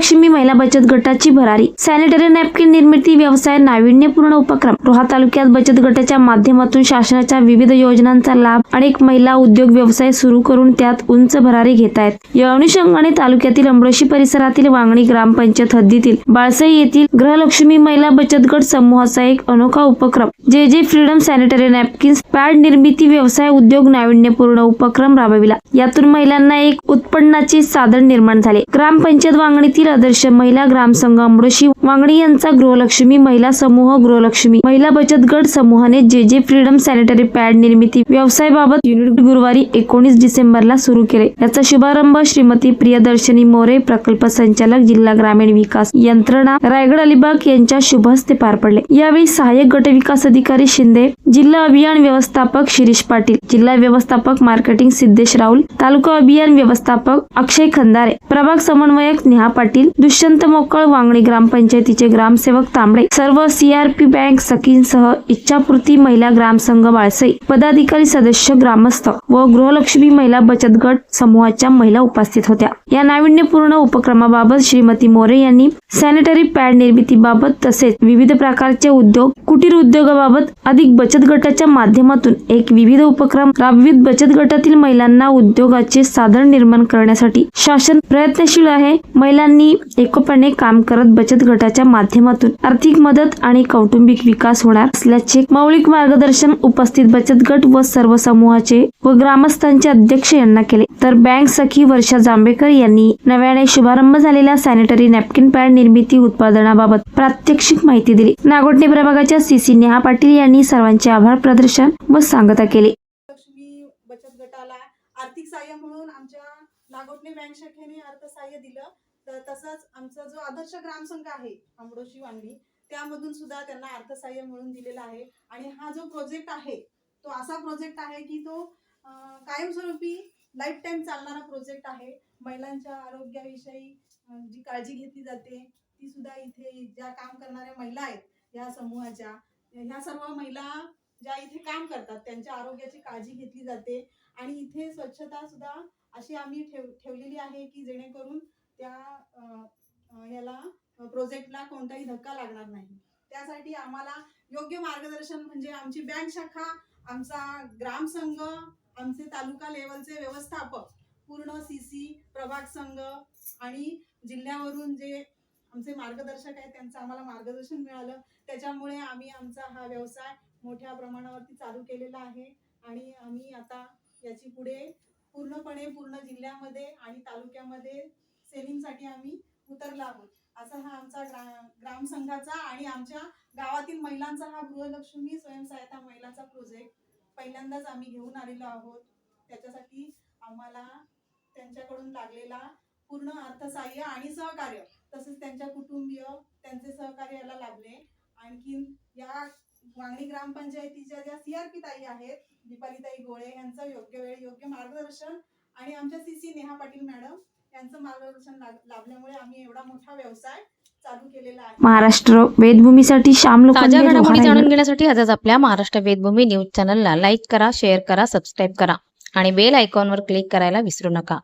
लक्ष्मी महिला बचत गटाची भरारी. सॅनिटरी नॅपकिन निर्मिती व्यवसाय नाविन्यपूर्ण उपक्रम. रोहा तालुक्यात बचत गटाच्या माध्यमातून शासनाच्या विविध योजनांचा लाभ अनेक महिला उद्योग व्यवसाय सुरू करून त्यात उंच भरारी घेत आहेत. या अनुषंगाने तालुक्यातील अमरोशी परिसरातील वांगणी ग्रामपंचायत हद्दीतील बाळसई येथील गृहलक्ष्मी महिला बचत गट समूहाचा एक अनोखा उपक्रम. जे जे फ्रीडम सॅनिटरी नॅपकिन्स पॅड निर्मिती व्यवसाय उद्योग नाविन्यपूर्ण उपक्रम राबविला. यातून महिलांना एक उत्पन्नाचे साधन निर्माण झाले. ग्रामपंचायत वांगणीतील आदर्श महिला ग्रामसंघ अमरोशी वांगणी यांचा गृहलक्ष्मी महिला समूह गृहलक्ष्मी महिला बचत गट समूहाने जे जे फ्रीडम सॅनिटरी पॅड निर्मिती व्यवसायाबाबत युनिट गुरुवारी एकोणीस डिसेंबरला सुरू केले. याचा शुभारंभ श्रीमती प्रियदर्शनी मोरे प्रकल्प संचालक जिल्हा ग्रामीण विकास यंत्रणा रायगड अलिबाग यांच्या शुभ हस्ते पार पडले. यावेळी सहाय्यक गट विकास अधिकारी शिंदे जिल्हा अभियान व्यवस्थापक शिरीष पाटील जिल्हा व्यवस्थापक मार्केटिंग सिद्धेश राहुल तालुका अभियान व्यवस्थापक अक्षय खंदारे प्रभाग समन्वयक नेहा पाटील दुष्यंत मोकळ वांगणी ग्रामपंचायतीचे ग्रामसेवक तांबडे सर्व सीआरपी बँक सखींसह इच्छापूर्ती महिला ग्रामसंघ बाळसई पदाधिकारी सदस्य ग्रामस्थ व गृहलक्ष्मी महिला बचत गट समूहाच्या महिला उपस्थित होत्या. या नाविन्यपूर्ण उपक्रमाबाबत श्रीमती मोरे यांनी सॅनिटरी पॅड निर्मितीबाबत तसेच विविध प्रकारचे उद्योग कुटीर उद्योगाबाबत अधिक बचत गटाच्या माध्यमातून एक विविध उपक्रम राबवित बचत गटातील महिलांना उद्योगाचे साधन निर्माण करण्यासाठी शासन प्रयत्नशील आहे. महिलांनी एकोप्याने काम करत बचत गटाच्या माध्यमातून आर्थिक मदत आणि कौटुंबिक विकास होणार असल्याचे मौलिक मार्गदर्शन उपस्थित बचत गट व सर्व समूहाचे व ग्रामस्थांचे अध्यक्ष यांना केले. तर बँक सखी वर्षा जांभेकर यांनी नव्याने शुभारंभ झालेल्या सॅनिटरी नॅपकिन पॅड निर्मिती उत्पादनाबाबत प्रात्यक्षिक माहिती दिली. नागोटणे प्रभागाच्या सीसी नेहा पाटील यांनी सर्वांचे आभार प्रदर्शन व सांगता केले. बचत गटाला आर्थिक सहाय्य म्हणून आमच्या नागोटणे बँक शाखेने अर्थसहाय्य दिलं. तर तसंच आमचा जो आदर्श ग्रामसंघ आहे आंबडोशी वांगणी त्यामधून सुद्धा त्यांना अर्थसहाय्य मिळून दिलेला आहे. आणि हा जो प्रोजेक्ट आहे तो असा प्रोजेक्ट आहे की तो कायमस्वरूपी लाईफ टाईम चालणारा प्रोजेक्ट आहे. महिलांच्या आरोग्याविषयी जी काळजी घेतली जाते ती सुद्धा इथे ज्या काम करणाऱ्या महिला आहेत या समूहाच्या ह्या सर्व महिला ज्या इथे काम करतात त्यांच्या आरोग्याची काळजी घेतली जाते. आणि इथे स्वच्छता सुद्धा अशी आम्ही ठेव ठेवलेली आहे की जेणेकरून त्या याला प्रोजेक्टला कोणताही धक्का लागणार नाही. त्यासाठी आम्हाला योग्य मार्गदर्शन म्हणजे आमची बँक शाखा आमचा ग्रामसंघ आमचे तालुका लेवलचे व्यवस्थापक पूर्ण सी सी प्रभाग संघ आणि जिल्ह्यावरून जे आमचे मार्गदर्शक आहेत त्यांचं आम्हाला मार्गदर्शन मिळालं. त्याच्यामुळे आम्ही आमचा हा व्यवसाय मोठ्या प्रमाणावरती चालू केलेला आहे आणि आम्ही आता याची पुढे पूर्णपणे पूर्ण जिल्ह्यामध्ये आणि तालुक्यामध्ये सेलिंगसाठी आम्ही उतरलो आहोत. असा हा आमचा ग्रा ग्रामसंघाचा आणि आमच्या गावातील महिलांचा हा गृहलक्ष्मी स्वयंसहायता महिलांचा प्रोजेक्ट पहिल्यांदाच आम्ही घेऊन आलेलो आहोत. त्याच्यासाठी आम्हाला त्यांच्याकडून लागलेला पूर्ण अर्थसहाय्य आणि सहकार्य तसेच त्यांच्या कुटुंबीय त्यांचे सहकार्य याला लाभले आणखीन या वांगणी ग्रामपंचायतीच्या ज्या सी आर पी ताई आहेत दीपालीताई गोळे यांचं योग्य वेळ योग्य मार्गदर्शन आणि आमच्या C C Neha Patil madam यांचं मार्गदर्शन लाभ- लाभल्यामुळे आम्ही एवढा मोठा व्यवसाय चालू केलेला आहे महाराष्ट्र वेदभूमीसाठी श्याम ताज्या घडामोडी जाणून. घेण्यासाठी आजच आपल्या महाराष्ट्र वेदभूमी न्यूज चॅनलला लाईक करा शेअर करा सबस्क्राईब करा आणि बेल आयकॉनवर क्लिक करायला विसरू नका